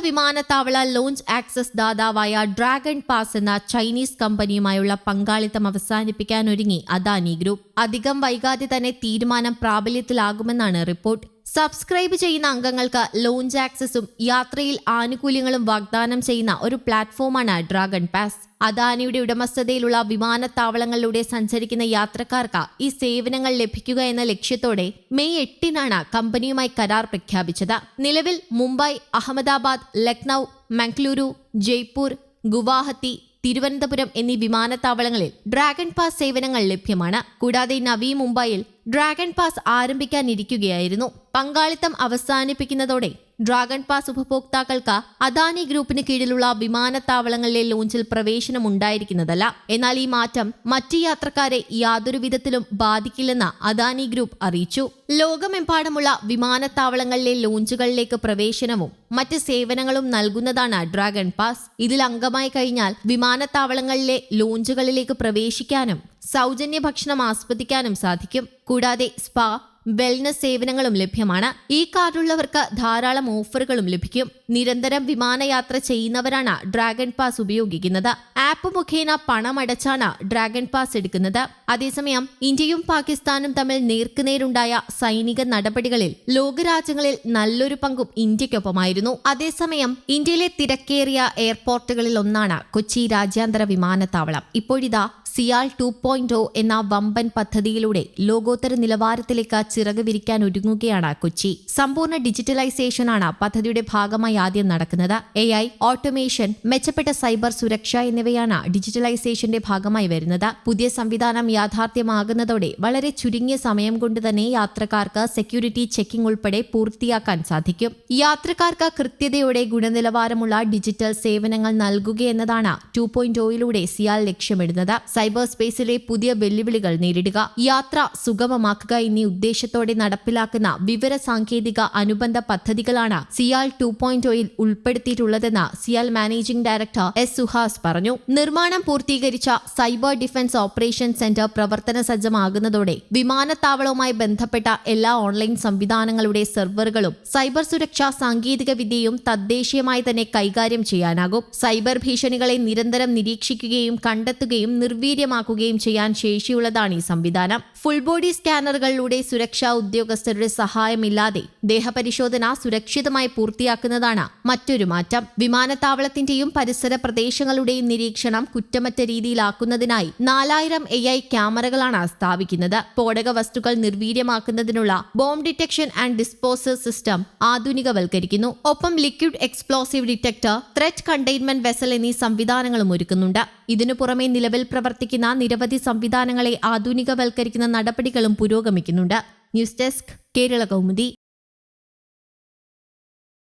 വിമാനത്താവള lounge access ദാതാവായ Dragon Pass എന്ന ചൈനീസ് കമ്പനിയുമായുള്ള പങ്കാളിത്തം അവസാനിപ്പിക്കാനൊരുങ്ങി അദാനി ഗ്രൂപ്പ്. അധികം വൈകാതെ തന്നെ തീരുമാനം പ്രാബല്യത്തിലാകുമെന്നാണ് റിപ്പോർട്ട്. സബ്സ്ക്രൈബ് ചെയ്യുന്ന അംഗങ്ങൾക്ക് ലോഞ്ച് ആക്സസും യാത്രയിൽ ആനുകൂല്യങ്ങളും വാഗ്ദാനം ചെയ്യുന്ന ഒരു പ്ലാറ്റ്ഫോമാണ് ഡ്രാഗൺ പാസ് അദാനിയുടെ ഉടമസ്ഥതയിലുള്ള വിമാനത്താവളങ്ങളിലൂടെ സഞ്ചരിക്കുന്ന യാത്രക്കാർക്ക് ഈ സേവനങ്ങൾ ലഭിക്കുക എന്ന ലക്ഷ്യത്തോടെ മെയ് എട്ടിനാണ് കമ്പനിയുമായി കരാർ പ്രഖ്യാപിച്ചത്. നിലവിൽ മുംബൈ അഹമ്മദാബാദ് ലക്നൌ മംഗളൂരു ജയ്പൂർ ഗുവാഹത്തി തിരുവനന്തപുരം എന്നീ വിമാനത്താവളങ്ങളിൽ ഡ്രാഗൺ പാസ് സേവനങ്ങൾ ലഭ്യമാണ്. കൂടാതെ നവി മുംബൈയിൽ ഡ്രാഗൺ പാസ് ആരംഭിക്കാനിരിക്കുകയായിരുന്നു. പങ്കാളിത്തം അവസാനിപ്പിക്കുന്നതോടെ ഡ്രാഗൺ പാസ് ഉപഭോക്താക്കൾക്ക് അദാനി ഗ്രൂപ്പിന് കീഴിലുള്ള വിമാനത്താവളങ്ങളിലെ ലോഞ്ചിൽ പ്രവേശനം ഉണ്ടായിരിക്കുന്നതല്ല എന്നാൽ ഈ മാറ്റം മറ്റ് യാത്രക്കാരെ യാതൊരു വിധത്തിലും ബാധിക്കില്ലെന്ന് അദാനി ഗ്രൂപ്പ് അറിയിച്ചു. ലോകമെമ്പാടുമുള്ള വിമാനത്താവളങ്ങളിലെ ലോഞ്ചുകളിലേക്ക് പ്രവേശനവും മറ്റ് സേവനങ്ങളും നൽകുന്നതാണ് ഡ്രാഗൺ പാസ് ഇതിൽ അംഗമായി കഴിഞ്ഞാൽ വിമാനത്താവളങ്ങളിലെ ലോഞ്ചുകളിലേക്ക് പ്രവേശിക്കാനും സൗജന്യ ഭക്ഷണം ആസ്വദിക്കാനും സാധിക്കും. കൂടാതെ സ്പാ വെൽനസ് സേവനങ്ങളും ലഭ്യമാണ്. ഈ കാർഡുള്ളവർക്ക് ധാരാളം ഓഫറുകളും ലഭിക്കും. നിരന്തരം വിമാനയാത്ര ചെയ്യുന്നവരാണ് ഡ്രാഗൺ പാസ് ഉപയോഗിക്കുന്നത്. ആപ്പ് മുഖേന പണമടച്ചാണ് ഡ്രാഗൺ പാസ് എടുക്കുന്നത്. അതേസമയം ഇന്ത്യയും പാകിസ്ഥാനും തമ്മിൽ നേർക്കുനേരുണ്ടായ സൈനിക നടപടികളിൽ ലോകരാജ്യങ്ങളിൽ നല്ലൊരു പങ്കും ഇന്ത്യക്കൊപ്പമായിരുന്നു അതേസമയം ഇന്ത്യയിലെ തിരക്കേറിയ എയർപോർട്ടുകളിൽ ഒന്നാണ് കൊച്ചി രാജ്യാന്തര വിമാനത്താവളം. ഇപ്പോഴിതാ സിയാൽ ടു പോയിന്റ് ഒ എന്ന വമ്പൻ പദ്ധതിയിലൂടെ ലോകോത്തര നിലവാരത്തിലേക്ക് ചിറക് വിരിക്കാൻ ഒരുങ്ങുകയാണ് കൊച്ചി. സമ്പൂർണ ഡിജിറ്റലൈസേഷനാണ് പദ്ധതിയുടെ ഭാഗമായി ആദ്യം നടക്കുന്നത്. എ ഐ ഓട്ടോമേഷൻ മെച്ചപ്പെട്ട സൈബർ സുരക്ഷ എന്നിവയാണ് ഡിജിറ്റലൈസേഷന്റെ ഭാഗമായി വരുന്നത്. പുതിയ സംവിധാനം യാഥാർത്ഥ്യമാകുന്നതോടെ വളരെ ചുരുങ്ങിയ സമയം കൊണ്ട് തന്നെ യാത്രക്കാർക്ക് സെക്യൂരിറ്റി ചെക്കിംഗ് ഉൾപ്പെടെ പൂർത്തിയാക്കാൻ സാധിക്കും. യാത്രക്കാർക്ക് കൃത്യതയോടെ ഗുണനിലവാരമുള്ള ഡിജിറ്റൽ സേവനങ്ങൾ നൽകുകയെന്നതാണ് ടു പോയിന്റ് ഒയിലൂടെ സിയാൽ ലക്ഷ്യമിടുന്നത്. സൈബർ സ്പേസിലെ പുതിയ വെല്ലുവിളികൾ നേരിടുക. യാത്ര സുഗമമാക്കുക എന്നീ ഉദ്ദേശത്തോടെ നടപ്പിലാക്കുന്ന വിവര സാങ്കേതിക അനുബന്ധ പദ്ധതികളാണ് സിയാൽ ടു പോയിന്റ് ഒയിൽ ഉൾപ്പെടുത്തിയിട്ടുള്ളതെന്ന് CIAL managing director S Suhas പറഞ്ഞു. നിർമ്മാണം പൂർത്തീകരിച്ച സൈബർ ഡിഫൻസ് ഓപ്പറേഷൻ സെന്റർ പ്രവർത്തന സജ്ജമാകുന്നതോടെ വിമാനത്താവളവുമായി ബന്ധപ്പെട്ട എല്ലാ ഓൺലൈൻ സംവിധാനങ്ങളുടെ സെർവറുകളും സൈബർ സുരക്ഷാ സാങ്കേതിക വിദ്യയും തദ്ദേശീയമായി തന്നെ കൈകാര്യം ചെയ്യാനാകും. സൈബർ ഭീഷണികളെ നിരന്തരം നിരീക്ഷിക്കുകയും കണ്ടെത്തുകയും നിർവീര്യമാക്കുകയും ചെയ്യാൻ ശേഷിയുള്ളതാണ് ഈ സംവിധാനം. ഫുൾ ബോഡി സ്കാനറുകളിലൂടെ സുരക്ഷാ ഉദ്യോഗസ്ഥരുടെ സഹായമില്ലാതെ ദേഹപരിശോധന സുരക്ഷിതമായി പൂർത്തിയാക്കുന്നതാണ് മറ്റൊരു മാറ്റം. വിമാനത്താവളത്തിന്റെയും പരിസര പ്രദേശങ്ങളുടെയും നിരീക്ഷണം കുറ്റമറ്റ രീതിയിലാക്കുന്നതിനായി നാലായിരം എ ഐ ക്യാമറകളാണ് സ്ഥാപിക്കുന്നത്. സ്ഫോടക വസ്തുക്കൾ നിർവീര്യമാക്കുന്നതിനുള്ള bomb detection and disposal system ആധുനികവൽക്കരിക്കുന്നു. ഒപ്പം liquid explosive detector threat containment vessel എന്നീ സംവിധാനങ്ങളും ഒരുക്കുന്നുണ്ട്. ഇതിനു പുറമെ നിലവിൽ പ്രവർത്തിക്കുന്ന നിരവധി സംവിധാനങ്ങളെ ആധുനികവൽക്കരിക്കുന്ന നടപടികളും പുരോഗമിക്കുന്നുണ്ട്. News desk Kerala Kaumudi.